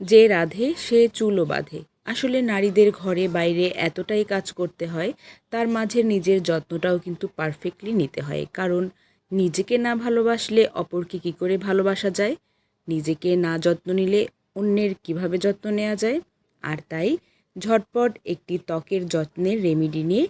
যে রাধে, সে চুলও বাঁধে। আসলে নারীদের ঘরে বাইরে এতটাই কাজ করতে হয়, তার মাঝে নিজের যত্নটাও কিন্তু পারফেক্টলি নিতে হয়। কারণ নিজেকে না ভালোবাসলে অপরকে কী করে ভালোবাসা যায়? নিজেকে না যত্ন নিলে অন্যের কীভাবে যত্ন নেওয়া যায়? আর তাই ঝটপট একটি ত্বকের যত্নের রেমেডি নিয়ে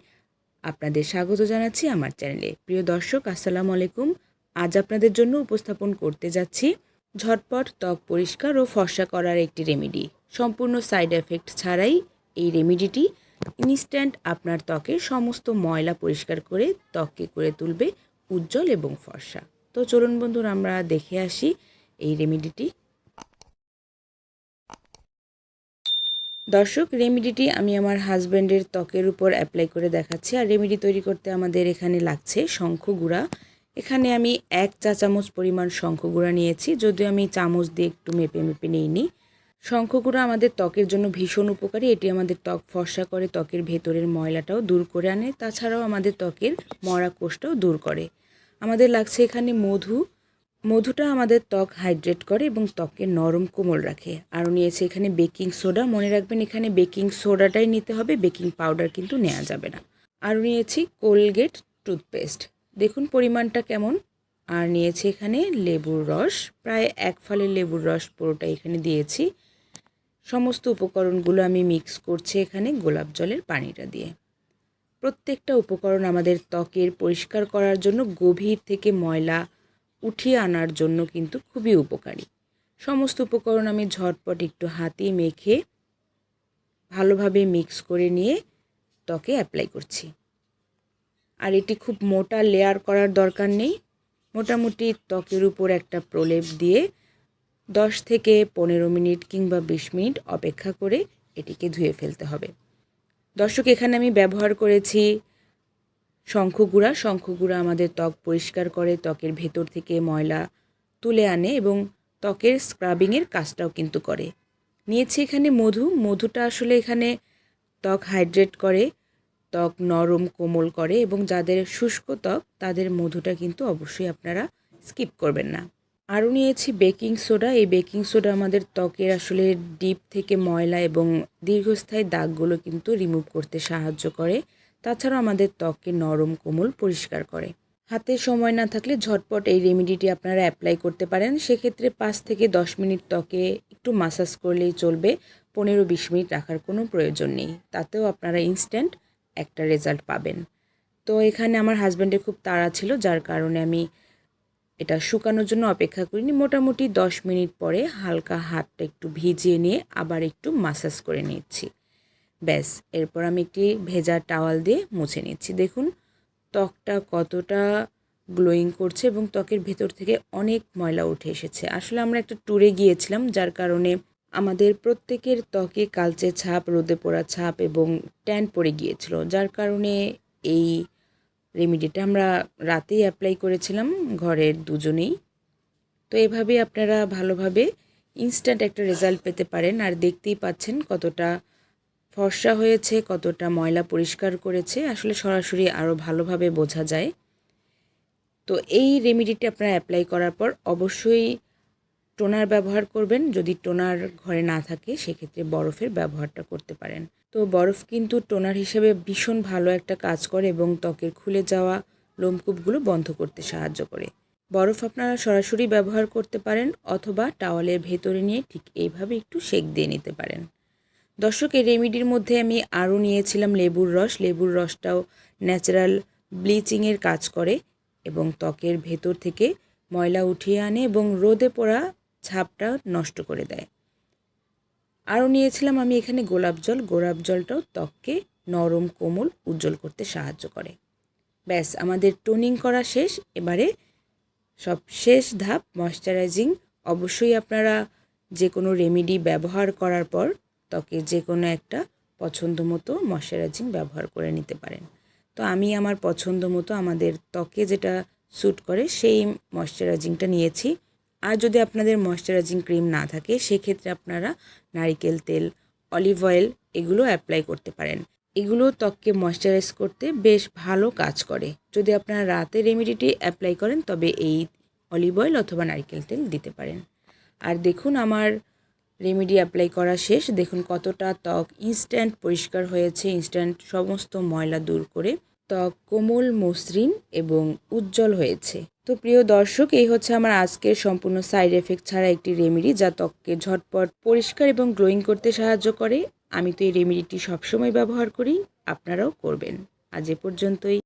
আপনাদের স্বাগত জানাচ্ছি আমার চ্যানেলে প্রিয় দর্শক, আসসালামু আলাইকুম। আজ আপনাদের জন্য উপস্থাপন করতে যাচ্ছি ঝটপট ত্বক পরিষ্কার ও ফর্সা করার একটি রেমেডি। সম্পূর্ণ সাইড এফেক্ট ছাড়াই এই রেমেডিটি ইনস্ট্যান্ট আপনার ত্বকের সমস্ত ময়লা পরিষ্কার করে ত্বককে করে তুলবে উজ্জ্বল এবং ফর্সা। তো চলুন বন্ধুরা, আমরা দেখে আসি এই রেমেডিটি। দর্শক, রেমেডিটি আমি আমার হাজব্যান্ডের ত্বকের উপর অ্যাপ্লাই করে দেখাচ্ছি। আর রেমেডি তৈরি করতে আমাদের এখানে লাগছে শঙ্খ গুঁড়া এখানে আমি এক চা চামচ পরিমাণ গুঁড়া নিয়েছি। যদিও আমি চামচ দিয়ে একটু মেপে মেপে নিইনি। গুঁড়া আমাদের ত্বকের জন্য ভীষণ উপকারী। এটি আমাদের ত্বক ফর্সা করে, ত্বকের ভেতরের ময়লাটাও দূর করে আনে। তাছাড়াও আমাদের ত্বকের মরা কোষটাও দূর করে। আমাদের লাগছে এখানে মধু। মধুটা আমাদের ত্বক হাইড্রেট করে এবং ত্বককে নরম কোমল রাখে। আরও নিয়েছে এখানে বেকিং সোডা। মনে রাখবেন এখানে বেকিং সোডাটাই নিতে হবে। বেকিং পাউডার কিন্তু নেওয়া যাবে না। আরও নিয়েছি কোলগেট টুথপেস্ট। দেখুন পরিমাণটা কেমন। আর নিয়েছি এখানে লেবুর রস। প্রায় এক ফালের লেবুর রস পুরোটা এখানে দিয়েছি। সমস্ত উপকরণগুলো আমি মিক্স করছি এখানে গোলাপ জলের পানিটা দিয়ে। প্রত্যেকটা উপকরণ আমাদের ত্বকের পরিষ্কার করার জন্য, গভীর থেকে ময়লা উঠিয়ে আনার জন্য কিন্তু খুবই উপকারী। সমস্ত উপকরণ আমি ঝটপট একটু হাতে মেখে ভালোভাবে মিক্স করে নিয়ে ত্বকে অ্যাপ্লাই করছি। আর এটি খুব মোটা লেয়ার করার দরকার নেই। মোটামুটি ত্বকের উপর একটা প্রলেপ দিয়ে দশ থেকে পনেরো মিনিট কিংবা বিশ মিনিট অপেক্ষা করে এটিকে ধুয়ে ফেলতে হবে। দর্শক, এখানে আমি ব্যবহার করেছি শঙ্খগুড়া শঙ্খগুড়া আমাদের ত্বক পরিষ্কার করে, ত্বকের ভেতর থেকে ময়লা তুলে আনে এবং ত্বকের স্ক্রাবিংয়ের কাজটাও কিন্তু করে। নিয়েছি এখানে মধু। মধুটা আসলে এখানে ত্বক হাইড্রেট করে। ত্বক নরম, কোমল করে এবং যাদের শুষ্ক ত্বক, তাদের মধুটা কিন্তু অবশ্যই আপনারা স্কিপ করবেন না। আরও নিয়েছি বেকিং সোডা। এই বেকিং সোডা আমাদের ত্বকের আসলে ডিপ থেকে ময়লা এবং দীর্ঘস্থায়ী দাগগুলো কিন্তু রিমুভ করতে সাহায্য করে। তাছাড়াও আমাদের ত্বককে নরম, কোমল পরিষ্কার করে। হাতে সময় না থাকলে ঝটপট এই রেমেডিটি আপনারা অ্যাপ্লাই করতে পারেন। সেক্ষেত্রে পাঁচ থেকে দশ মিনিট ত্বকে একটু মাসাজ করলেই চলবে। পনেরো বিশ মিনিট রাখার কোনো প্রয়োজন নেই। তাতেও আপনারা ইনস্ট্যান্ট একটা রেজাল্ট পাবেন। তো এখানে আমার হাজব্যান্ডের খুব তাড়া ছিল, যার কারণে আমি এটা শুকানোর জন্য অপেক্ষা করিনি। মোটামুটি দশ মিনিট পরে হালকা হাতটা একটু ভিজিয়ে নিয়ে আবার একটু মাসাজ করে নিচ্ছি। ব্যাস, এরপর আমি একটি ভেজা টাওয়াল দিয়ে মুছে নিচ্ছি। দেখুন, ত্বকটা কতটা গ্লোয়িং করছে এবং ত্বকের ভেতর থেকে অনেক ময়লা উঠে এসেছে। আসলে আমরা একটা ট্যুরে গিয়েছিলাম, যার কারণে আমাদের প্রত্যেকের ত্বকে কালচে ছাপ, রোদে পোড়া ছাপ এবং ট্যান পড়ে গিয়েছিল। যার কারণে এই রেমিডিটা আমরা রাতেই অ্যাপ্লাই করেছিলাম, ঘরের দুজনেই। তো এভাবে আপনারা ভালোভাবে ইনস্ট্যান্ট একটা রেজাল্ট পেতে পারেন। আর দেখতেই পাচ্ছেন কতটা ফর্সা হয়েছে, কতটা ময়লা পরিষ্কার করেছে। আসলে সরাসরি আরও ভালোভাবে বোঝা যায়। তো এই রেমিডিটি আপনারা অ্যাপ্লাই করার পর অবশ্যই টোনার ব্যবহার করবেন। যদি টোনার ঘরে না থাকে, সেক্ষেত্রে বরফের ব্যবহারটা করতে পারেন। তো বরফ কিন্তু টোনার হিসেবে ভীষণ ভালো একটা কাজ করে এবং ত্বকের খুলে যাওয়া লোমকূপগুলো বন্ধ করতে সাহায্য করে। বরফ আপনারা সরাসরি ব্যবহার করতে পারেন অথবা টাওয়ালের ভেতরে নিয়ে ঠিক এইভাবে একটু সেক দিয়ে নিতে পারেন। দর্শক, এই রেমিডির মধ্যে আমি আরও নিয়েছিলাম লেবুর রস। লেবুর রসটাও ন্যাচারাল ব্লিচিংয়ের কাজ করে এবং ত্বকের ভেতর থেকে ময়লা উঠিয়ে আনে এবং রোদে পোড়া ছাপটা নষ্ট করে দেয়। আরও নিয়েছিলাম আমি এখানে গোলাপ জল। গোলাপ জলটাও ত্বককে নরম, কোমল, উজ্জ্বল করতে সাহায্য করে। ব্যাস, আমাদের টোনিং করা শেষ। এবারে সব শেষ ধাপ, ময়শ্চারাইজিং। অবশ্যই আপনারা যে কোনো রেমেডি ব্যবহার করার পর ত্বকে যে কোনো একটা পছন্দ মতো ময়শ্চারাইজিং ব্যবহার করে নিতে পারেন। তো আমি আমার পছন্দ মতো আমাদের ত্বকে যেটা স্যুট করে, সেই ময়শ্চারাইজিংটা নিয়েছি। আর যদি আপনাদের ময়শ্চারাইজিং ক্রিম না থাকে, সেক্ষেত্রে আপনারা নারিকেল তেল অলিভ অয়েল এগুলো অ্যাপ্লাই করতে পারেন। এগুলো ত্বককে ময়শ্চারাইজ করতে বেশ ভালো কাজ করে। যদি আপনারা রাতে রেমিডিটি অ্যাপ্লাই করেন, তবে এই অলিভ অয়েল অথবা নারিকেল তেল দিতে পারেন। আর দেখুন, আমার রেমেডি অ্যাপ্লাই করা শেষ। দেখুন কতটা ত্বক ইনস্ট্যান্ট পরিষ্কার হয়েছে ইনস্ট্যান্ট সমস্ত ময়লা দূর করে ত্বক কোমল, মসৃণ এবং উজ্জ্বল হয়েছে। তো প্রিয় দর্শক, এই হচ্ছে আমার আজকের সম্পূর্ণ সাইড এফেক্ট ছাড়া একটি রেমেডি যা ত্বককে ঝটপট পরিষ্কার এবং গ্লোয়িং করতে সাহায্য করে। আমি তো এই রেমেডিটি সবসময় ব্যবহার করি, আপনারাও করবেন। আজ এ পর্যন্তই।